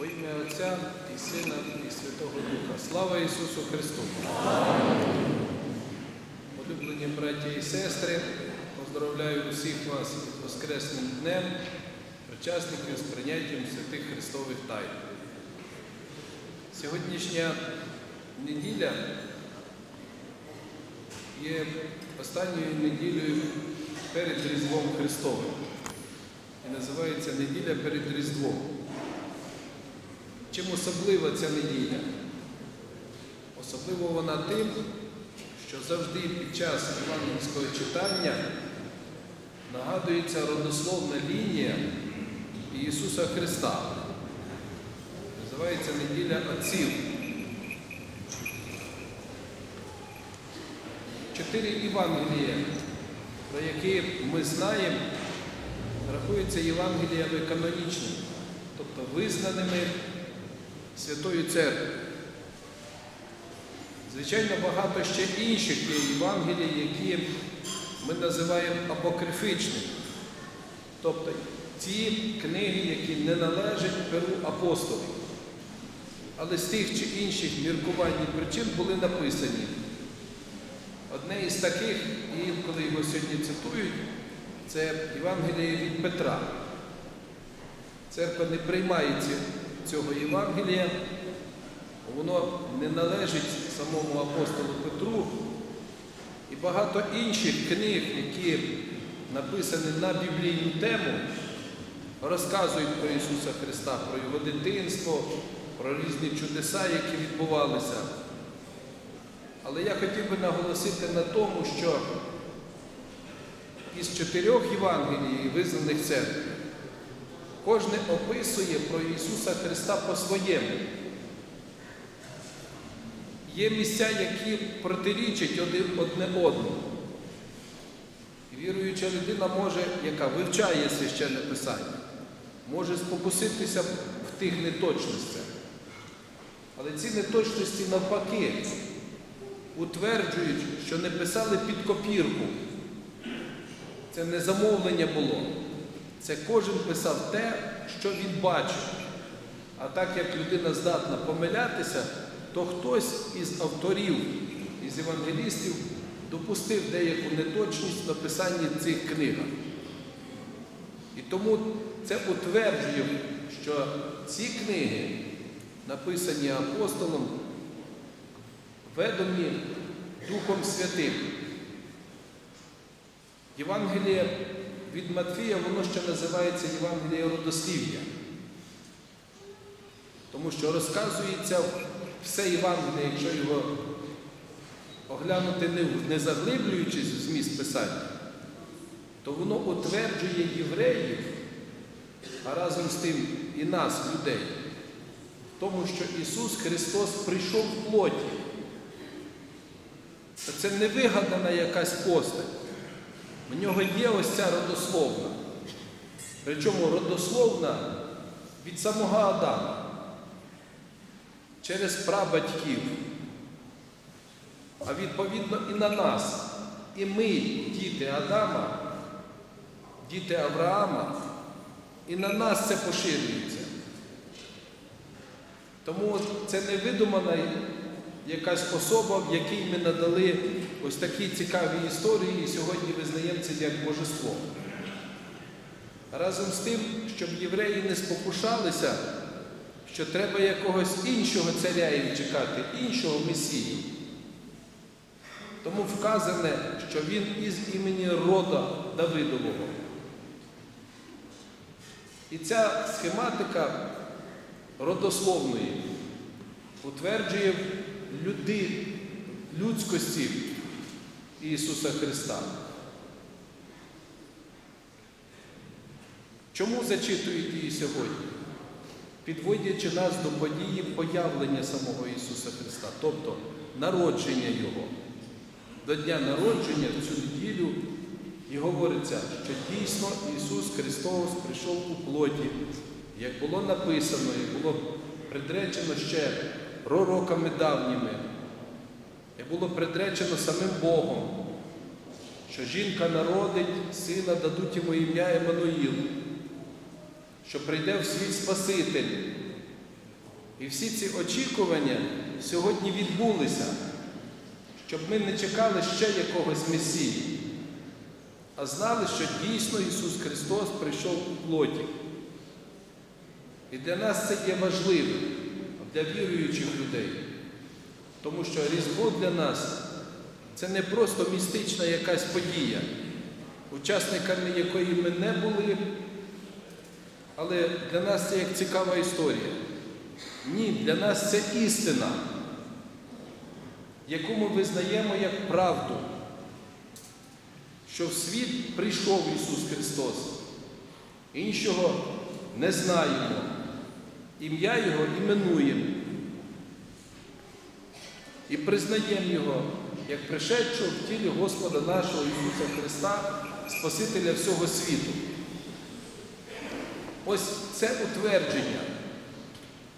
Во ім'я Отця і Сина, і Святого Духа. Слава Ісусу Христу! Улюблені браті і сестри, поздравляю усіх вас із Воскресним днем, причасників з прийняттям святих Христових тайн. Сьогоднішня неділя є останньою неділею перед Різдвом Христовим і називається неділя перед Різдвом. Чим особлива ця неділя? Особливо вона тим, що завжди під час євангельського читання нагадується родословна лінія Ісуса Христа. Називається неділя Отців. Чотири Євангелія, про які ми знаємо, рахуються Євангеліями канонічними, тобто визнаними Святою Церквою. Звичайно, багато ще інших Євангелій, які ми називаємо апокрифічними. Тобто ті книги, які не належать перу апостолів, але з тих чи інших міркувань і причин були написані. Одне із таких, і коли його сьогодні цитують, це Євангеліє від Петра. Церква не приймає цього Євангелія, воно не належить самому апостолу Петру. І багато інших книг, які написані на біблійну тему, розказують про Ісуса Христа, про Його дитинство, про різні чудеса, які відбувалися. Але я хотів би наголосити на тому, що із чотирьох Євангелій, визнаних церкви, кожне описує про Ісуса Христа по-своєму. Є місця, які протирічать одне одному. Віруюча людина може, яка вивчає священне Писання, може спокуситися в тих неточностях. Але ці неточності навпаки утверджують, що не писали під копірку. Це не замовлення було. Це кожен писав те, що він бачив. А так як людина здатна помилятися, то хтось із авторів, із евангелістів допустив деяку неточність в написанні цих книгах. І тому це утверджує, що ці книги, написані апостолом, ведомі Духом Святим. Євангеліє від Матфія, воно ще називається Євангеліє родослів'я. Тому що розказується все Євангеліє, якщо його оглянути не заглиблюючись в зміст Писання, то воно утверджує євреїв, а разом з тим і нас, людей, в тому, що Ісус Христос прийшов в плоті. Це не вигадана якась постать. У нього є ось ця родословна. Причому родословна від самого Адама через прабатьків, а відповідно і на нас. І ми, діти Адама, діти Авраама, і на нас це поширюється. Тому це не видумана якась особа, в якій ми надали ось такі цікаві історії, і сьогодні визнаємо це як божество. Разом з тим, щоб євреї не спокушалися, що треба якогось іншого царя їм чекати, іншого Месії. Тому вказане, що він із імені рода Давидового. І ця схематика родословної утверджує люди, людськості Ісуса Христа. Чому зачитують її сьогодні? Підводячи нас до події появлення самого Ісуса Христа, тобто народження Його. До Дня народження в цю неділю і говориться, що дійсно Ісус Христос прийшов у плоті, як було написано, як було предречено ще пророками давніми, як було предречено самим Богом, що жінка народить, сина дадуть йому ім'я Еммануїл, що прийде в світ Спаситель, І всі ці очікування сьогодні відбулися, щоб ми не чекали ще якогось Месії, а знали, що дійсно Ісус Христос прийшов у плоті. І для нас це є важливим, для віруючих людей. Тому що Різдво для нас це не просто містична якась подія, учасниками якої ми не були, але для нас це як цікава історія. Ні, для нас це істина, яку ми визнаємо як правду, що в світ прийшов Ісус Христос. Іншого не знаємо. Ім'я Його іменуємо і признаємо Його як пришедшого в тілі Господа нашого Ісуса Христа, Спасителя всього світу. Ось це утвердження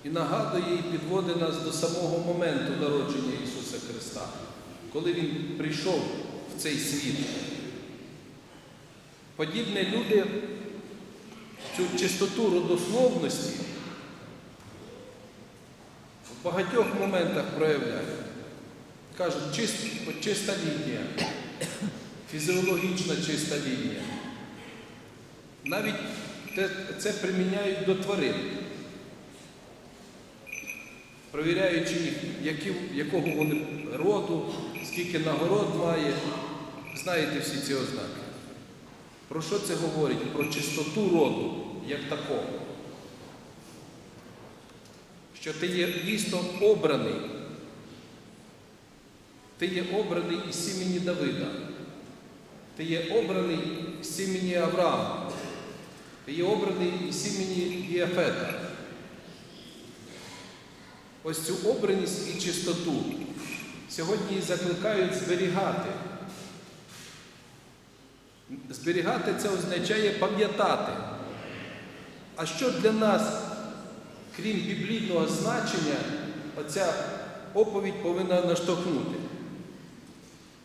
і нагадує і підводить нас до самого моменту народження Ісуса Христа, коли Він прийшов в цей світ. Подібні люди цю чистоту родословності в багатьох моментах проявляють. Кажуть, чист, чиста лінія, фізіологічна чиста лінія. Навіть це приміняють до тварин, провіряючи які, якого вони роду, скільки нагород має. Знаєте всі ці ознаки. Про що це говорить? Про чистоту роду як такого. Що ти є дійсно обраний. Ти є обраний із сімені Давида. Ти є обраний з сімені Авраама. Ти є обраний із сімені Єфета. Ось цю обраність і чистоту сьогодні закликають зберігати. Зберігати це означає пам'ятати. А що для нас, крім біблійного значення, оця оповідь повинна наштовхнути?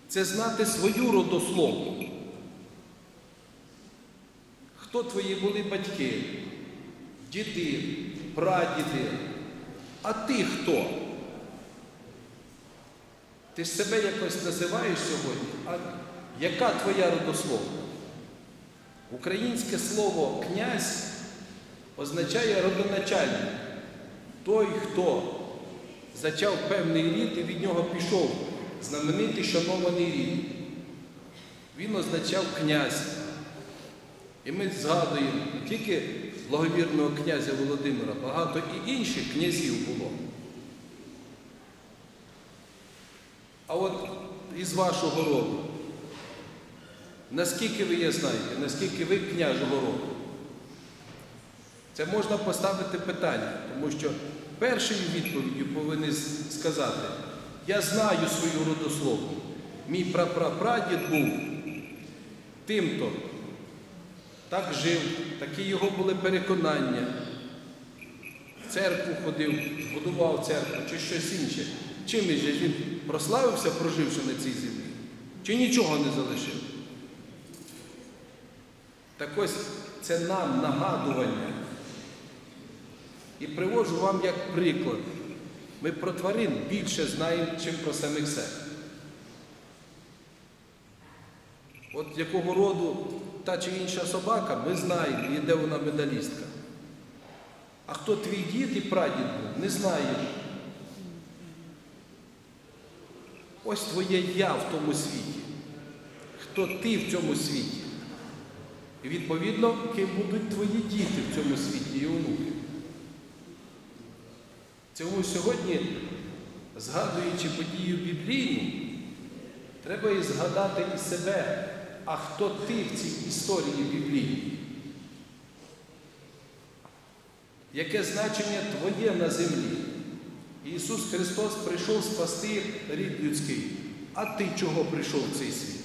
Це знати свою родословну. Хто твої були батьки, діди, прадіди, а ти хто? Ти ж себе якось називаєш сьогодні, а яка твоя родословна? Українське слово князь означає родоначальник. Той, хто зачав певний рід і від нього пішов знаменитий шанований рід. Він означав князь. І ми згадуємо не тільки благовірного князя Володимира, багато і інших князів було. А от із вашого роду, наскільки ви є знаєте, наскільки ви княжого роду? Це можна поставити питання, тому що першою відповіддю повинні сказати, я знаю свою родословну. Мій прапрапрадід був тим-то, так жив, такі його були переконання. В церкву ходив, будував церкву чи щось інше. Чим же він прославився, проживши на цій землі? Чи нічого не залишив? Так ось це нам нагадування. І приводжу вам як приклад. Ми про тварин більше знаємо, чим про самих себе. От якого роду та чи інша собака, ми знаємо, і де вона медалістка. А хто твій дід і прадід був, не знаєш. Ось твоє я в тому світі. Хто ти в цьому світі? І відповідно, ким будуть твої діти в цьому світі і онуки. Цьому сьогодні, згадуючи подію біблійну, треба і згадати і себе, а хто ти в цій історії біблійній? Яке значення твоє на землі? Ісус Христос прийшов спасти рід людський. А ти чого прийшов в цей світ?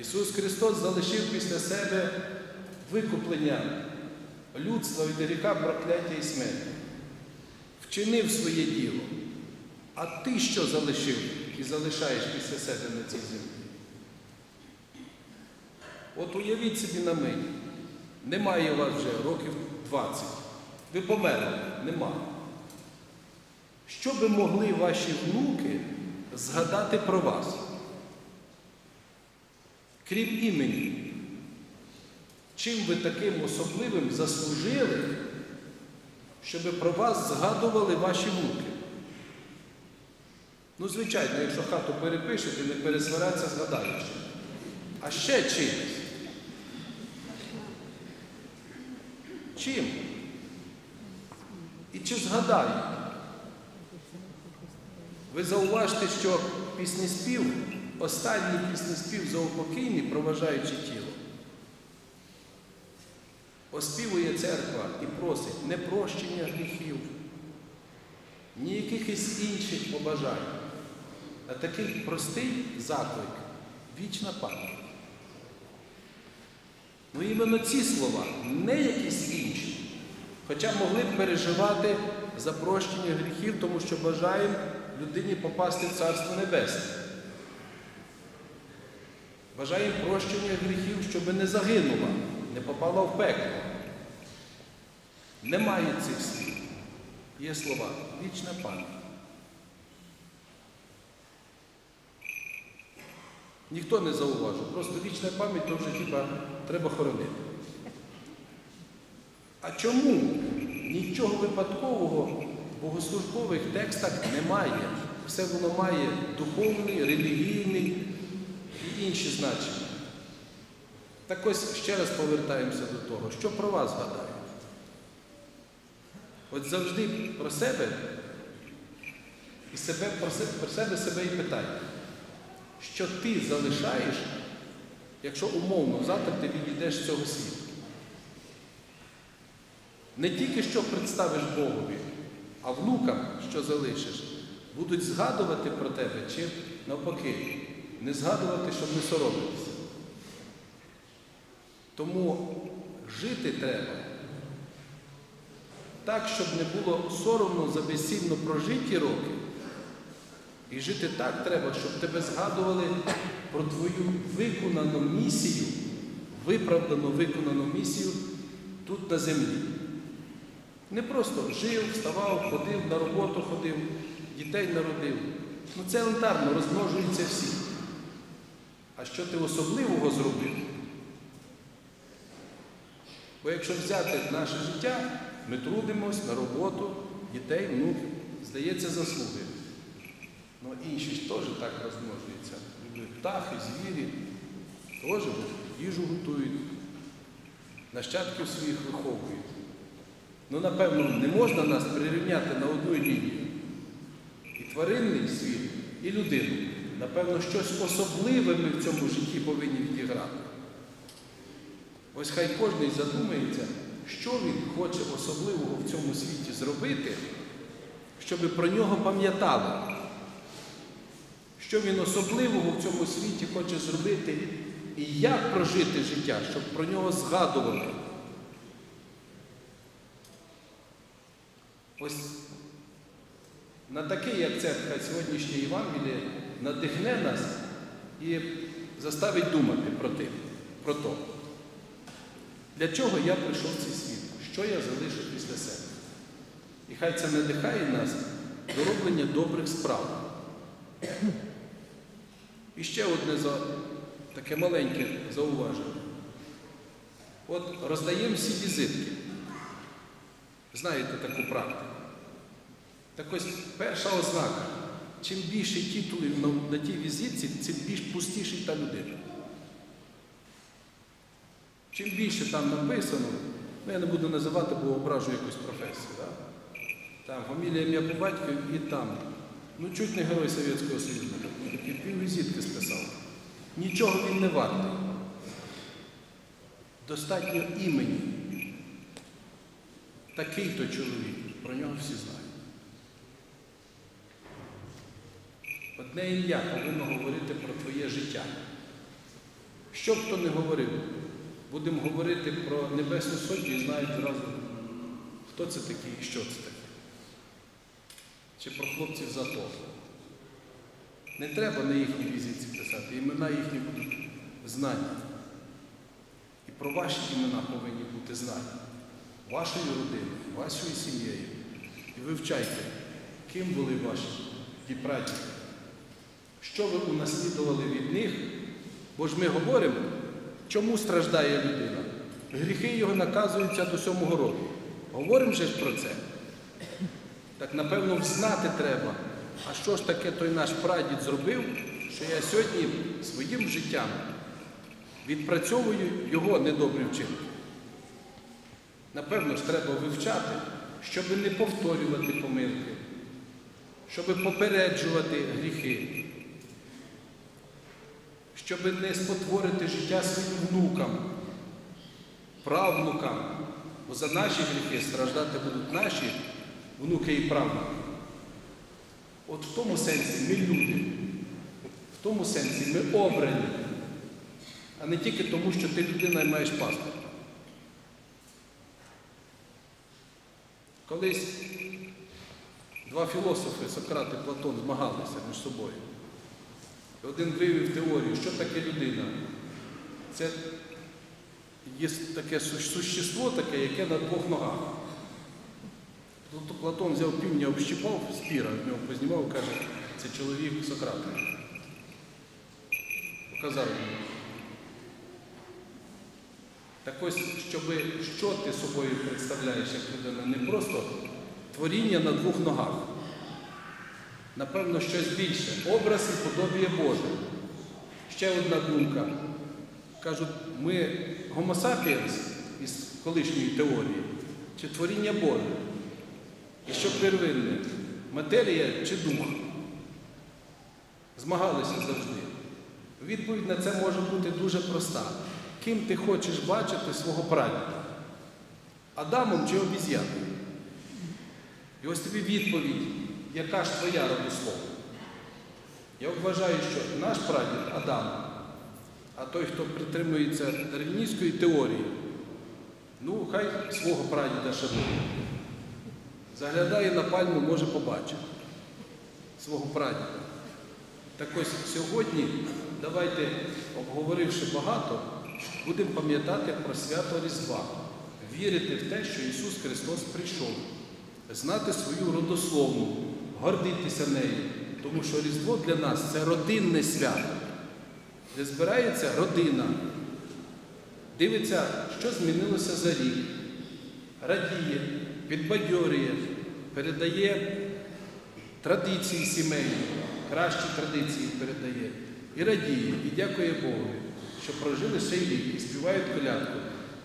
Ісус Христос залишив після себе викуплення людства від гріха, прокляття і смерті. Вчинив своє діло. А ти що залишив і залишаєш після себе на цій землі? От уявіть собі на мить, немає вас вже років 20. Ви померли, нема. Що би могли ваші внуки згадати про вас? Крім імені. Чим ви таким особливим заслужили, щоб про вас згадували ваші внуки? Ну, звичайно, якщо хату перепишете, не пересваряться, згадаєш. А ще чимось. Чим? І чи згадають? Ви зауважте, що піснеспів, останній піснеспів заупокійний, проважаючи тіло, оспівує церква і просить не прощення гріхів, ні якихось інших побажань, а такий простий заклик, вічна пам'ять. Ну іменно ці слова, не якісь інші. Хоча могли б переживати за прощення гріхів, тому що бажаємо людині попасти в Царство Небесне. Бажаємо прощення гріхів, щоб не загинула, не попала в пекло. Немає цих слів. Є слова вічна пам'ять. Ніхто не зауважив. Просто вічна пам'ять то вже хіба треба хоронити. А чому нічого випадкового в богослужбових текстах немає? Все воно має духовний, релігійний і інші значення. Так ось ще раз повертаємося до того, що про вас гадають. От завжди про себе і себе, про себе, про себе себе і питайте, що ти залишаєш, якщо умовно завтра ти відійдеш з цього світу. Не тільки що представиш Богові, а внукам, що залишиш, будуть згадувати про тебе чи навпаки, не згадувати, щоб не соромитися. Тому жити треба так, щоб не було соромно за безцільно прожиті роки. І жити так треба, щоб тебе згадували про твою виконану місію, виправдану виконану місію тут на землі. Не просто жив, вставав, ходив, на роботу ходив, дітей народив. Ну це елементарно, розмножуються всі. А що ти особливого зробив? Бо якщо взяти наше життя, ми трудимось на роботу, дітей, внуків, здається, заслуги. Ну інші теж так розмножуються. Люблять птахи, звірі, теж їжу готують, нащадків своїх виховують. Ну, напевно, не можна нас прирівняти на одну лінію. І тваринний світ, і людину. Напевно, щось особливе ми в цьому житті повинні відіграти. Ось хай кожен задумається, що він хоче особливого в цьому світі зробити, щоб про нього пам'ятали. Що він особливого в цьому світі хоче зробити і як прожити життя, щоб про нього згадували. Ось на такий акцент хай сьогоднішнє Євангеліє надихне нас і заставить думати про те, про то. Для чого я прийшов в цей світ? Що я залишу після себе? І хай це надихає нас до роблення добрих справ. І ще одне за, таке маленьке зауваження. От роздаємо всі візитки. Знаєте таку практику. Так ось перша ознака. Чим більше титулів на, тій візитці, тим більш пустіший та людина. Чим більше там написано, ну я не буду називати, бо ображу якусь професію. Да? Там фамілія ім'я по батькові і там. Ну, чуть не герой Совєтського Союзу. Пів візитки списав. Нічого він не вартий. Достатньо імені. Такий то чоловік, про нього всі знають. Одне ім'я повинно говорити про твоє життя. Що б хто не говорив, будемо говорити про Небесну Сотню знають зразу, хто це такий і що це таке. Чи про хлопців з АТО. Не треба на їхній візитці писати, імена їхні будуть знані. І про ваші імена повинні бути знані. вашою родиною, вашою сім'єю. І вивчайте, ким були ваші ті. Що ви унаслідували від них? Бо ж ми говоримо, чому страждає людина. Гріхи його наказуються до сьомого року. Говоримо же про це. Так напевно знати треба. А що ж таке той наш прадід зробив, що я сьогодні своїм життям відпрацьовую його недобрі вчинки. Напевно ж, треба вивчати, щоб не повторювати помилки, щоб попереджувати гріхи, щоб не спотворити життя своїм внукам, правнукам. Бо за наші гріхи страждати будуть наші внуки і правнуки. От в тому сенсі ми люди, в тому сенсі ми обрані, а не тільки тому, що ти людина і маєш паспорт. Колись два філософи, Сократ і Платон, змагалися між собою. Один вивів теорію, що таке людина. Це є таке существо, таке, яке на двох ногах. Тобто Платон взяв півня, общипав спіра, в нього познімав і каже, це чоловік Сократа. Показав йому. Так ось, щоб що ти собою представляєш як людина, не просто творіння на двох ногах. Напевно, щось більше. Образ і подобіє Боже. Ще одна думка. Кажуть, ми Homo із колишньої теорії, чи творіння Боже. І що первинне, матерія чи дух? Змагалися завжди. Відповідь на це може бути дуже проста. Ким ти хочеш бачити свого прадіда? Адамом чи обіз'яною? І ось тобі відповідь, яка ж твоя родослова? Я вважаю, що наш прадід Адам, а той, хто притримується дарвіністської теорії, ну, хай свого прадіда шанує. Заглядає на пальму, може побачити свого прадіда. Так ось сьогодні, давайте, обговоривши багато, будемо пам'ятати про свято Різдва, вірити в те, що Ісус Христос прийшов, знати свою родословну, гордитися нею, тому що Різдво для нас це родинне свято, де збирається родина, дивиться, що змінилося за рік, радіє, підбадьорює, передає традиції сімейні, кращі традиції передає. І радіє, і дякує Богу, що прожили цей рік і співають колядку.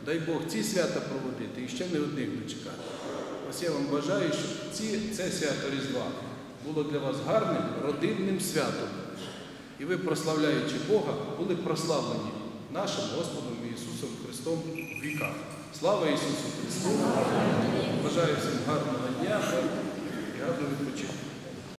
Дай Бог ці свята проводити і ще не одних дочекати. Ось я вам бажаю, щоб ці, це свято Різдва було для вас гарним родинним святом. І ви, прославляючи Бога, були прославлені нашим Господом Ісусом Христом в віках. Слава Ісусу Христу! Бажаю всім гарного дня і гарного відпочинку.